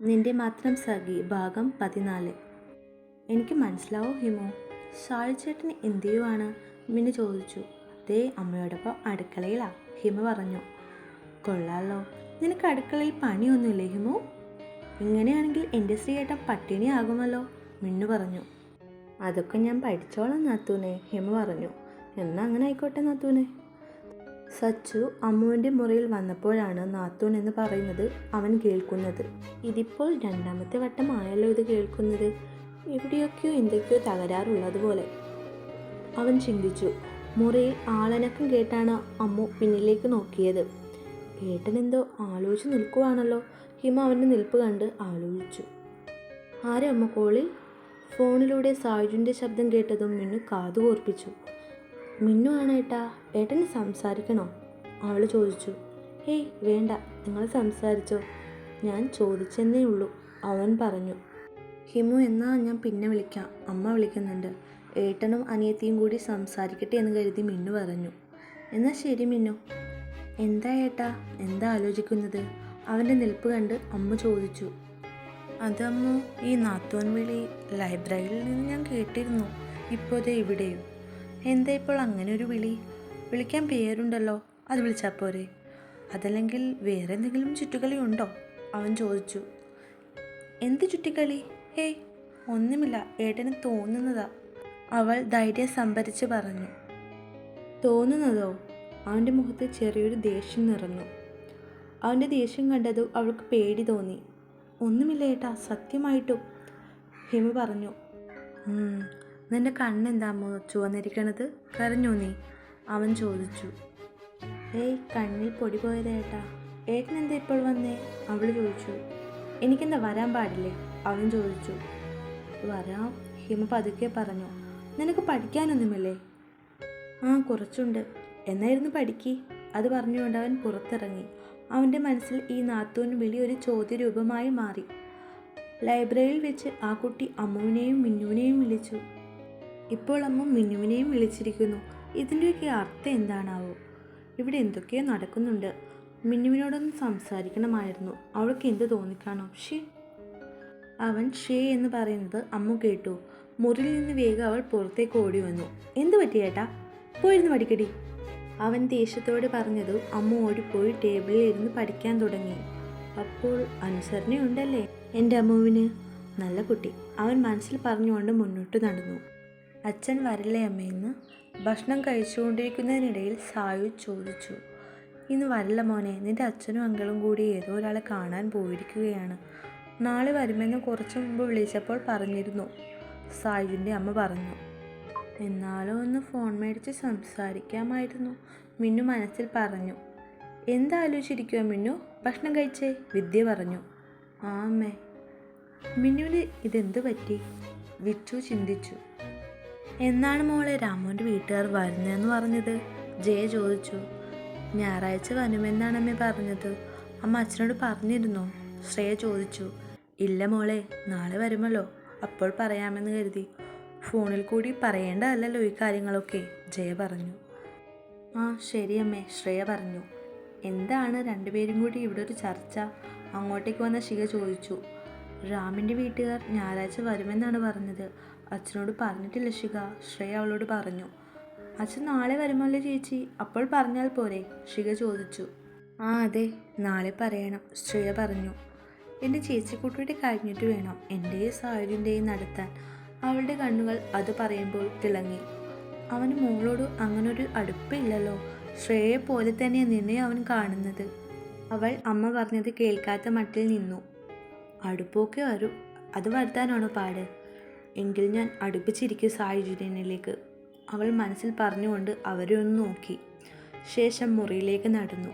നിന്റെ മാത്രം സഖി ഭാഗം പതിനാല്. എനിക്ക് മനസ്സിലാവോ ഹിമോ? ഷായു ചേട്ടൻ എന്ത് ചെയ്യുവാണ്? മിന്നു ചോദിച്ചു. ദേ അമ്മയോടൊപ്പം അടുക്കളയിലാ ഹിമ പറഞ്ഞു. കൊള്ളാലോ. നിനക്ക് അടുക്കളയിൽ പണിയൊന്നുമില്ലേ ഹിമു? ഇങ്ങനെയാണെങ്കിൽ എന്റെ സ്ത്രീയേട്ടൻ പട്ടിണിയാകുമല്ലോ മിന്നു പറഞ്ഞു. അതൊക്കെ ഞാൻ പഠിച്ചോളാം നാത്തൂനെ ഹിമ പറഞ്ഞു. എന്നാ അങ്ങനെ ആയിക്കോട്ടെ നാത്തൂനെ. സച്ചു അമ്മുവിന്റെ മുറിയിൽ വന്നപ്പോഴാണ് നാത്തൂൺ എന്ന് പറയുന്നത് അവൻ കേൾക്കുന്നത്. ഇതിപ്പോൾ രണ്ടാമത്തെ വട്ടമായല്ലോ ഇത് കേൾക്കുന്നത്. എവിടെയൊക്കെയോ എന്തൊക്കെയോ തകരാറുള്ളതുപോലെ അവൻ ചിന്തിച്ചു മുറിയിൽ ആളനക്കം കേട്ടാണ് അമ്മു പിന്നിലേക്ക് നോക്കിയത്. ഏട്ടനെന്തോ ആലോചിച്ച് നിൽക്കുവാണല്ലോ. ഹിമ അവന്റെ നിൽപ്പ് കണ്ട് ആലോചിച്ചു. ആരമ്മ കോളിൽ? ഫോണിലൂടെ സായുജിന്റെ ശബ്ദം കേട്ടതും മിന്നു കാതു കോർപ്പിച്ചു മിന്നു ആണ് ഏട്ടാ. ഏട്ടന് സംസാരിക്കണോ? അവൾ ചോദിച്ചു. ഹേയ് വേണ്ട. നിങ്ങൾ സംസാരിച്ചോ? ഞാൻ ചോദിച്ചെന്നേ ഉള്ളൂ അവൻ പറഞ്ഞു. ഹിമു എന്നാ ഞാൻ പിന്നെ വിളിക്കാം. അമ്മ വിളിക്കുന്നുണ്ട്. ഏട്ടനും അനിയത്തിയും കൂടി സംസാരിക്കട്ടെ എന്ന് കരുതി മിന്നു പറഞ്ഞു. എന്നാൽ ശരി മിന്നു. എന്താ ഏട്ടാ? എന്താ ആലോചിക്കുന്നത്? അവന്റെ നിൽപ്പ് കണ്ട് അമ്മ ചോദിച്ചു. അതമ്മോ ഈ നാത്തോൻ വിളി ലൈബ്രറിയിൽ നിന്ന് ഞാൻ കേട്ടിരുന്നു. ഇപ്പോഴത്തെ ഇവിടെയും. എന്താ ഇപ്പോൾ അങ്ങനെ ഒരു വിളി? വിളിക്കാൻ പേരുണ്ടല്ലോ. അത് വിളിച്ചാൽ പോരെ. അതല്ലെങ്കിൽ വേറെ എന്തെങ്കിലും ചുറ്റുകളി ഉണ്ടോ? അവൻ ചോദിച്ചു. എന്ത് ചുറ്റിക്കളി ഹേയ് ഒന്നുമില്ല. ഏട്ടന് തോന്നുന്നതാ. അവൾ ധൈര്യം സംഭരിച്ച് പറഞ്ഞു. തോന്നുന്നതോ? അവന്റെ മുഖത്ത് ചെറിയൊരു ദേഷ്യം നിറഞ്ഞു. അവന്റെ ദേഷ്യം കണ്ടതും അവൾക്ക് പേടി തോന്നി. ഒന്നുമില്ല ഏട്ടാ സത്യമായിട്ടും. ഹിമ പറഞ്ഞു. "ഉം, നിന്റെ കണ്ണെന്താമോ ചുവന്നിരിക്കണത്? കരഞ്ഞു നീ. അവൻ ചോദിച്ചു. ഏയ് കണ്ണിൽ പൊടി പോയതേട്ടാ ഏട്ടൻ എന്താ ഇപ്പോൾ വന്നേ? അവൾ ചോദിച്ചു. എനിക്കെന്താ വരാൻ പാടില്ലേ? അവൻ ചോദിച്ചു. വരാം ഹിമ പതുക്കെ പറഞ്ഞു. നിനക്ക് പഠിക്കാനൊന്നുമില്ലേ? ആ കുറച്ചുണ്ട്. എന്നായിരുന്നു പഠിക്കി? അത് പറഞ്ഞുകൊണ്ട് അവൻ പുറത്തിറങ്ങി. അവന്റെ മനസ്സിൽ ഈ നാത്തൂൻ വിളി ഒരു ചോദ്യരൂപമായി മാറി. ലൈബ്രറിയിൽ വെച്ച് ആ കുട്ടി അമ്മുവിനെയും മിന്നുവിനെയും വിളിച്ചു. ഇപ്പോൾ അമ്മ മിന്നുവിനെയും വിളിച്ചിരിക്കുന്നു. ഇതിന്റെയൊക്കെ അർത്ഥം എന്താണാവോ? ഇവിടെ എന്തൊക്കെയോ നടക്കുന്നുണ്ട്. മിന്നുവിനോടൊന്ന് സംസാരിക്കണമായിരുന്നു. അവൾക്ക് എന്ത് തോന്നിക്കാണോ? ഷേ അവൻ ഷേ എന്ന് പറയുന്നത് അമ്മ കേട്ടു. മുറിയിൽ നിന്ന് വേഗം അവൾ പുറത്തേക്ക് ഓടി വന്നു. എന്തു പറ്റി ഏട്ടാ? പോയിരുന്നു പഠിക്കടി അവൻ ദേഷ്യത്തോട് പറഞ്ഞത് അമ്മ ഓടിപ്പോയി ടേബിളിൽ ഇരുന്ന് പഠിക്കാൻ തുടങ്ങി. അപ്പോൾ അനുസരണയുണ്ടല്ലേ? എന്റെ അമ്മുവിന്? നല്ല കുട്ടി. അവൻ മനസ്സിൽ പറഞ്ഞുകൊണ്ട് മുന്നോട്ട് നടന്നു. അച്ഛൻ വരല്ലേ അമ്മയെന്ന് ഭക്ഷണം കഴിച്ചുകൊണ്ടിരിക്കുന്നതിനിടയിൽ സായു ചോദിച്ചു. ഇന്ന് വരല്ല മോനെ. നിന്റെ അച്ഛനും അങ്കളും കൂടി ഏതോ ഒരാളെ കാണാൻ പോയിരിക്കുകയാണ്. നാളെ വരുമെന്ന് കുറച്ചു മുമ്പ് വിളിച്ചപ്പോൾ പറഞ്ഞിരുന്നു. സായുവിന്റെ അമ്മ പറഞ്ഞു. എന്നാലും ഒന്ന് ഫോൺ മേടിച്ച് സംസാരിക്കാമായിരുന്നു. മിന്നു മനസ്സിൽ പറഞ്ഞു. എന്താലോചിച്ചിരിക്കുക മിന്നു? ഭക്ഷണം കഴിച്ചേ? വിദ്യ പറഞ്ഞു. ആ അമ്മേ. മിന്നുവിന് ഇതെന്ത് പറ്റി? വിച്ചു ചിന്തിച്ചു. എന്നാണ് മോളെ രാമുവിന്റെ വീട്ടുകാർ വരുന്നതെന്ന് പറഞ്ഞത്? ജയ ചോദിച്ചു. ഞായറാഴ്ച വരുമെന്നാണ് അമ്മ പറഞ്ഞത്. അമ്മ അച്ഛനോട് പറഞ്ഞിരുന്നോ. ശ്രേയ ചോദിച്ചു. ഇല്ല മോളെ നാളെ വരുമല്ലോ. അപ്പോൾ പറയാമെന്ന് കരുതി. ഫോണിൽ കൂടി പറയേണ്ടതല്ലല്ലോ ഈ കാര്യങ്ങളൊക്കെ ജയ പറഞ്ഞു. ആ ശരി അമ്മേ ശ്രേയ പറഞ്ഞു. എന്താണ് രണ്ടുപേരും കൂടി ഇവിടെ ഒരു ചർച്ച? അങ്ങോട്ടേക്ക് വന്ന ശിഖ ചോദിച്ചു. റാമിന്റെ വീട്ടുകാർ ഞായറാഴ്ച വരുമെന്നാണ് പറഞ്ഞത്. അച്ഛനോട് പറഞ്ഞിട്ടില്ല ശിഖ. ശ്രേയ അവളോട് പറഞ്ഞു. അച്ഛൻ നാളെ വരുമല്ലേ ചേച്ചി? അപ്പോൾ പറഞ്ഞാൽ പോരെ ശിഖ ചോദിച്ചു. ആ അതെ നാളെ പറയണം ശ്രേയ പറഞ്ഞു. എന്റെ ചേച്ചിക്കുട്ടിയുടെ കഴിഞ്ഞിട്ട് വേണം എന്റെയും സായുവിന്റെയും നടത്താൻ. അവളുടെ കണ്ണുകൾ അത് പറയുമ്പോൾ തിളങ്ങി. അവന് മോളോട് അങ്ങനൊരു അടുപ്പില്ലല്ലോ. ശ്രേയെ പോലെ തന്നെ നിന്നെ അവൻ കാണുന്നത്. അവൾ അമ്മ പറഞ്ഞത് കേൾക്കാത്ത മട്ടിൽ നിന്നു. അടുപ്പൊക്കെ വരും. അത് വരുത്താനാണോ പാട്? എങ്കിൽ ഞാൻ അടുപ്പിച്ചിരിക്കും സായുജുര്യനിലേക്ക് അവൾ മനസ്സിൽ പറഞ്ഞുകൊണ്ട് അവരെ ഒന്ന് നോക്കി. ശേഷം മുറിയിലേക്ക് നടന്നു.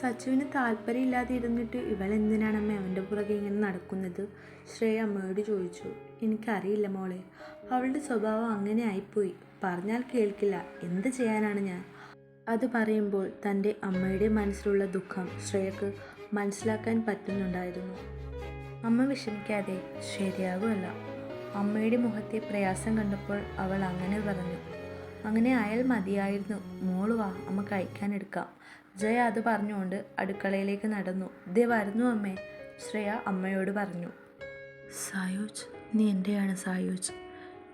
സച്ചുവിന് താല്പര്യമില്ലാതെ ഇരുന്നിട്ട് ഇവൾ എന്തിനാണ് അമ്മ അവന്റെ പുറകെ ഇങ്ങനെ നടക്കുന്നത്? ശ്രേയ അമ്മയോട് ചോദിച്ചു. എനിക്കറിയില്ല മോളെ. അവളുടെ സ്വഭാവം അങ്ങനെ ആയിപ്പോയി. പറഞ്ഞാൽ കേൾക്കില്ല. എന്ത് ചെയ്യാനാണ് ഞാൻ? അത് പറയുമ്പോൾ തന്റെ അമ്മയുടെ മനസ്സിലുള്ള ദുഃഖം ശ്രേയക്ക് മനസ്സിലാക്കാൻ പറ്റുന്നുണ്ടായിരുന്നു. അമ്മ വിഷമിക്കാതെ ശരിയാകുമല്ല അമ്മയുടെ മുഖത്തെ പ്രയാസം കണ്ടപ്പോൾ അവൾ അങ്ങനെ പറഞ്ഞു. അങ്ങനെ ആയാൽ മതിയായിരുന്നു. മോൾ വാ അമ്മ കഴിക്കാൻ എടുക്കാം. ജയ അത് പറഞ്ഞുകൊണ്ട് അടുക്കളയിലേക്ക് നടന്നു. ദേ വരുന്നു അമ്മേ ശ്രേയ അമ്മയോട് പറഞ്ഞു. സായൂജ് നീ എന്റെയാണ് സായൂജ്.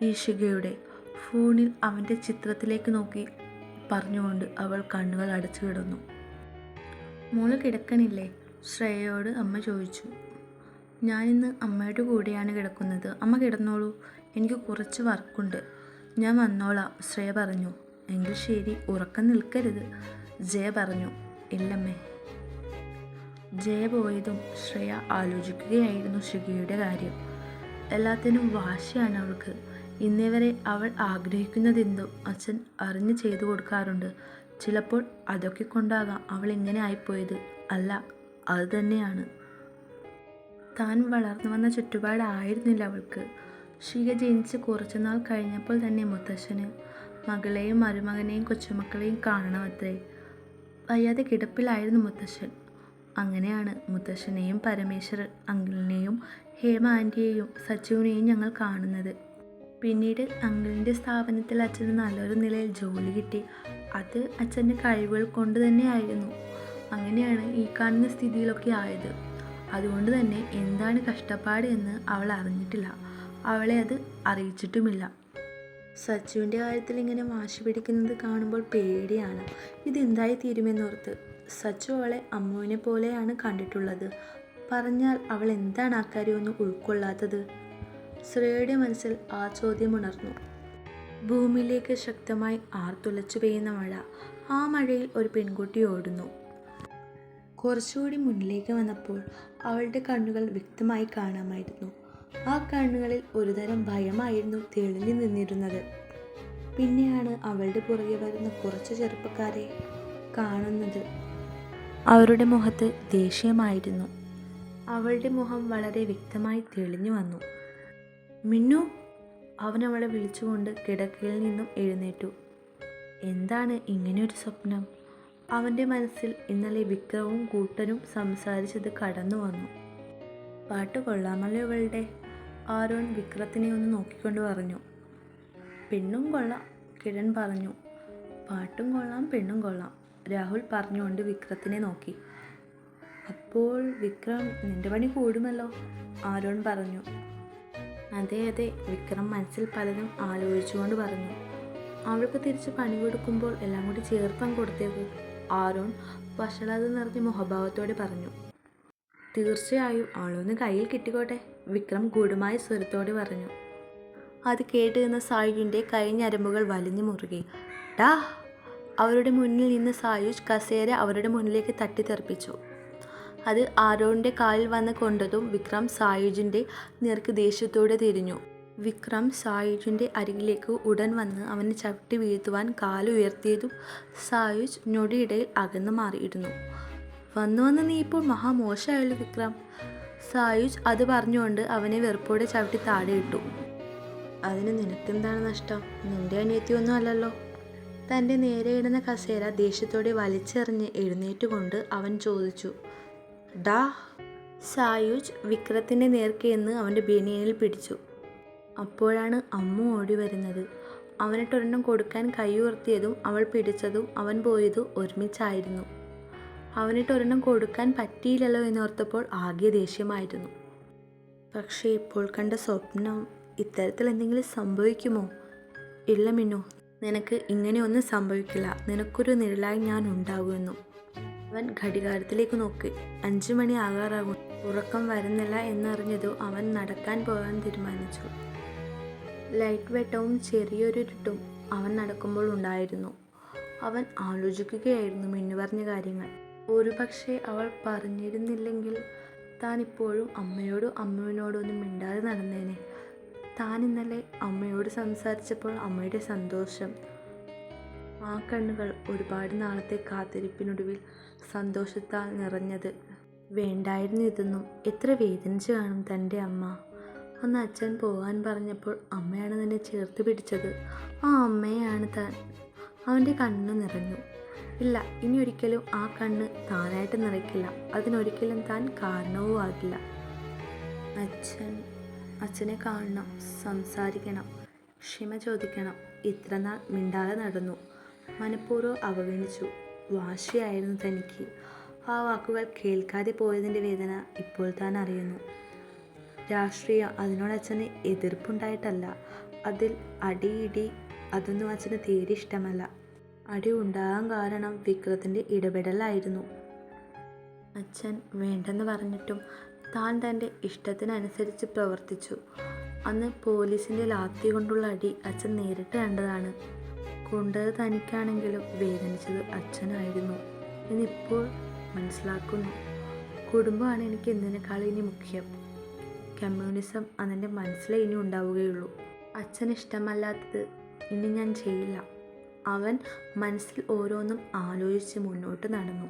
ഈഷികയുടെ ഫോണിൽ അവന്റെ ചിത്രത്തിലേക്ക് നോക്കി പറഞ്ഞുകൊണ്ട് അവൾ കണ്ണുകൾ അടച്ചു കിടന്നു മോൾ കിടക്കണില്ലേ? ശ്രേയയോട് അമ്മ ചോദിച്ചു. ഞാനിന്ന് അമ്മയുടെ കൂടെയാണ് കിടക്കുന്നത്. അമ്മ കിടന്നോളൂ. എനിക്ക് കുറച്ച് വർക്കുണ്ട്. ഞാൻ വന്നോളാം. ശ്രേയ പറഞ്ഞു. എങ്കിൽ ശരി. ഉറക്കം നിൽക്കരുത്. ജയ പറഞ്ഞു. ഇല്ലമ്മേ. ജയ പോയതും ശ്രേയ ആലോചിക്കുകയായിരുന്നു ശിഖയുടെ കാര്യം. എല്ലാത്തിനും വാശിയാണ് അവൾക്ക്. ഇന്നേ വരെ അവൾ ആഗ്രഹിക്കുന്നതെന്തോ അച്ഛൻ അറിഞ്ഞു ചെയ്തു കൊടുക്കാറുണ്ട്. ചിലപ്പോൾ അതൊക്കെ കൊണ്ടാകാം അവൾ ഇങ്ങനെ ആയിപ്പോയത്. അല്ല അത് തന്നെയാണ്. താൻ വളർന്നു വന്ന ചുറ്റുപാടായിരുന്നില്ല അവൾക്ക്. ഷിക ജനിച്ച് കുറച്ചുനാൾ കഴിഞ്ഞപ്പോൾ തന്നെ മുത്തശ്ശന് മകളെയും മരുമകനെയും കൊച്ചുമക്കളെയും കാണണമത്രേ. വയ്യാതെ കിടപ്പിലായിരുന്നു മുത്തശ്ശൻ. അങ്ങനെയാണ് മുത്തശ്ശനെയും പരമേശ്വരൻ അങ്കിളിനെയും ഹേമ ആന്റിയെയും സച്ചുവിനെയും ഞങ്ങൾ കാണുന്നത്. പിന്നീട് അങ്കിളിന്റെ സ്ഥാപനത്തിൽ അച്ഛന് നല്ലൊരു നിലയിൽ ജോലി കിട്ടി. അത് അച്ഛന്റെ കഴിവുകൾ കൊണ്ട് തന്നെയായിരുന്നു അങ്ങനെയാണ് ഈ കാണുന്ന സ്ഥിതിയിലൊക്കെ ആയത്. അതുകൊണ്ട് തന്നെ എന്താണ് കഷ്ടപ്പാട് എന്ന് അവൾ അറിഞ്ഞിട്ടില്ല. അവളെ അത് അറിയിച്ചിട്ടുമില്ല. സച്ചുവിന്റെ കാര്യത്തിൽ ഇങ്ങനെ വാശി പിടിക്കുന്നത് കാണുമ്പോൾ പേടിയാണ്. ഇതെന്തായി തീരുമെന്നോർത്ത് സച്ചു അവളെ അമ്മുവിനെ പോലെയാണ് കണ്ടിട്ടുള്ളത്. പറഞ്ഞാൽ അവൾ എന്താണ് ആ കാര്യമൊന്നും ഉൾക്കൊള്ളാത്തത്? ശ്രേയയുടെ മനസ്സിൽ ആ ചോദ്യം ഉണർന്നു. ഭൂമിയിലേക്ക് ശക്തമായി ആർത്തുലച്ചു പെയ്യുന്ന മഴ. ആ മഴയിൽ ഒരു പെൺകുട്ടി ഓടുന്നു. കുറച്ചുകൂടി മുന്നിലേക്ക് വന്നപ്പോൾ അവളുടെ കണ്ണുകൾ വ്യക്തമായി കാണാമായിരുന്നു. ആ കണ്ണുകളിൽ ഒരുതരം ഭയമായിരുന്നു തെളിഞ്ഞു നിന്നിരുന്നത്. പിന്നെയാണ് അവളുടെ പുറകെ വരുന്ന കുറച്ച് ചെറുപ്പക്കാരെ കാണുന്നത്. അവരുടെ മുഖത്ത് ദേഷ്യമായിരുന്നു. അവളുടെ മുഖം വളരെ വ്യക്തമായി തെളിഞ്ഞു വന്നു. മിന്നു അവൻ അവളെ വിളിച്ചുകൊണ്ട് കിടക്കയിൽ നിന്നും എഴുന്നേറ്റു. എന്താണ് ഇങ്ങനെയൊരു സ്വപ്നം? അവന്റെ മനസ്സിൽ ഇന്നലെ വിക്രവും കൂട്ടനും സംസാരിച്ചത് കടന്നു വന്നു. പാട്ട് കൊള്ളാമല്ലോ ഇവളുടെ ആരോൺ വിക്രത്തിനെ ഒന്ന് നോക്കിക്കൊണ്ട് പറഞ്ഞു. പെണ്ണും കൊള്ളാം കിരൺ പറഞ്ഞു. പാട്ടും കൊള്ളാം പെണ്ണും കൊള്ളാം രാഹുൽ പറഞ്ഞുകൊണ്ട് വിക്രത്തിനെ നോക്കി. അപ്പോൾ വിക്രം നിന്റെ പണി കൂടുമല്ലോ ആരോൺ പറഞ്ഞു. അതെ അതെ വിക്രം മനസ്സിൽ പലതും ആലോചിച്ചുകൊണ്ട് പറഞ്ഞു. അവൾക്ക് തിരിച്ച് പണി കൊടുക്കുമ്പോൾ എല്ലാം കൂടി ചേർപ്പം കൊടുത്തേക്ക്. ആരോൺ വഷളാതെ നിറഞ്ഞ മുഖഭാവത്തോടെ പറഞ്ഞു തീർച്ചയായും ആളൊന്ന് കയ്യിൽ കിട്ടിക്കോട്ടെ വിക്രം ഗൂഢമായ സ്വരത്തോടെ പറഞ്ഞു. അത് കേട്ട് നിന്ന സായുജിന്റെ കൈഞ്ഞരമ്പുകൾ വലിഞ്ഞു മുറുകി. ഡാ അവരുടെ മുന്നിൽ നിന്ന് സായുജ് കസേര അവരുടെ മുന്നിലേക്ക് തട്ടിത്തെറിപ്പിച്ചു. അത് ആരോണിന്റെ കാലിൽ വന്ന് കൊണ്ടതും വിക്രം സായുജിന്റെ നേർക്ക് ദേഷ്യത്തോടെ തിരിഞ്ഞു. വിക്രം സായുജിന്റെ അരികിലേക്ക് ഉടൻ വന്ന് അവനെ ചവിട്ടി വീഴ്ത്തുവാൻ കാലുയർത്തിയതും സായുജ് ഞൊടിയിടയിൽ അകന്നു മാറിയിരുന്നു. വന്നു വന്ന് നീ ഇപ്പോൾ മഹാമോശമായല്ലോ വിക്രം സായുജ് അത് പറഞ്ഞുകൊണ്ട് അവനെ വെറുപ്പോടെ ചവിട്ടി താഴെ ഇട്ടു. അതിന് നിനക്കെന്താണ് നഷ്ടം? നിന്റെ അനിയത്തിയൊന്നും അല്ലല്ലോ. തന്റെ നേരെ ഇടുന്ന കസേര ദേഷ്യത്തോടെ വലിച്ചെറിഞ്ഞ് എഴുന്നേറ്റുകൊണ്ട് അവൻ ചോദിച്ചു ഡാ? സായുജ് വിക്രത്തിന്റെ നേർക്കെന്ന് അവന്റെ ബനിയനിൽ പിടിച്ചു. അപ്പോഴാണ് അമ്മ ഓടി വരുന്നത്. അവനിട്ടൊരെണ്ണം കൊടുക്കാൻ കൈയുയർത്തിയതും അവൾ പിടിച്ചതും അവൻ പോയതും ഒരുമിച്ചായിരുന്നു. അവനിട്ടൊരെണ്ണം കൊടുക്കാൻ പറ്റിയില്ലല്ലോ എന്നോർത്തപ്പോൾ ആകെ ദേഷ്യമായിരുന്നു. പക്ഷേ ഇപ്പോൾ കണ്ട സ്വപ്നം ഇത്തരത്തിൽ എന്തെങ്കിലും സംഭവിക്കുമോ? ഇല്ല മിന്നു നിനക്ക് ഇങ്ങനെയൊന്നും സംഭവിക്കില്ല. നിനക്കൊരു നിഴലായി ഞാൻ ഉണ്ടാകുമെന്നു. അവൻ ഘടികാരത്തിലേക്ക് നോക്കി. അഞ്ചു മണി ആകാറാകും. ഉറക്കം വരുന്നില്ല എന്നറിഞ്ഞതു അവൻ നടക്കാൻ പോകാൻ തീരുമാനിച്ചു. ലൈറ്റ് വെട്ടവും ഇരുട്ടും അവൻ നടക്കുമ്പോൾ ഉണ്ടായിരുന്നു. അവൻ ആലോചിക്കുകയായിരുന്നു മിന്നു പറഞ്ഞ കാര്യങ്ങൾ. ഒരുപക്ഷെ അവൾ പറഞ്ഞിരുന്നില്ലെങ്കിൽ താൻ ഇപ്പോഴും അമ്മയോടും അമ്മുവിനോടും ഒന്നും മിണ്ടാതെ നടന്നേനെ. താൻ ഇന്നലെ അമ്മയോട് സംസാരിച്ചപ്പോൾ അമ്മയുടെ സന്തോഷം. ആ കണ്ണുകൾ ഒരുപാട് നാളത്തെ കാത്തിരിപ്പിനൊടുവിൽ സന്തോഷത്താൽ നിറഞ്ഞത്. വേണ്ടായിരുന്നു ഇതൊന്നും. എത്ര വേദനിച്ച് കാണും തന്റെ അമ്മ. അന്ന് അച്ഛൻ പോകാൻ പറഞ്ഞപ്പോൾ അമ്മയാണ് തന്നെ ചേർത്ത് പിടിച്ചത്. ആ അമ്മയാണ് താൻ. അവന്റെ കണ്ണ് നിറഞ്ഞു. ഇല്ല ഇനി ഒരിക്കലും ആ കണ്ണ് താനായിട്ട് നിറയ്ക്കില്ല. അതിനൊരിക്കലും താൻ കാരണവും ആകില്ല അച്ഛൻ അച്ഛനെ കാണണം സംസാരിക്കണം ക്ഷമ ചോദിക്കണം. ഇത്ര നാൾ മിണ്ടാതെ നടന്നു. മനഃപൂർവം അവഗണിച്ചു. വാശിയായിരുന്നു തനിക്ക്. ആ വാക്കുകൾ കേൾക്കാതെ പോയതിന്റെ വേദന ഇപ്പോൾ താൻ അറിയുന്നു. രാഷ്ട്രീയം അതിനോട് അച്ഛന് എതിർപ്പുണ്ടായിട്ടല്ല. അതിൽ അടിയിടി അതൊന്നും അച്ഛന് തീരെ ഇഷ്ടമല്ല. അടി ഉണ്ടാകാൻ കാരണം വിക്രത്തിന്റെ ഇടപെടലായിരുന്നു. അച്ഛൻ വേണ്ടെന്ന് പറഞ്ഞിട്ടും താൻ തന്റെ ഇഷ്ടത്തിനനുസരിച്ച് പ്രവർത്തിച്ചു. അന്ന് പോലീസിന്റെ ലാത്തി കൊണ്ടുള്ള അടി അച്ഛൻ നേരിട്ട് കണ്ടതാണ്. കൊണ്ടത് തനിക്കാണെങ്കിലും വേദനിച്ചത് അച്ഛനായിരുന്നു. എന്നിപ്പോൾ മനസ്സിലാക്കുന്നു. കുടുംബമാണ് എനിക്ക് എന്തിനേക്കാളും ഇനി മുഖ്യം. കമ്മ്യൂണിസം അതെന്റെ മനസ്സിലേ ഇനി ഉണ്ടാവുകയുള്ളൂ. അച്ഛൻ ഇഷ്ടമല്ലാത്തത് ഇനി ഞാൻ ചെയ്യില്ല. അവൻ മനസ്സിൽ ഓരോന്നും ആലോചിച്ച് മുന്നോട്ട് നടന്നു.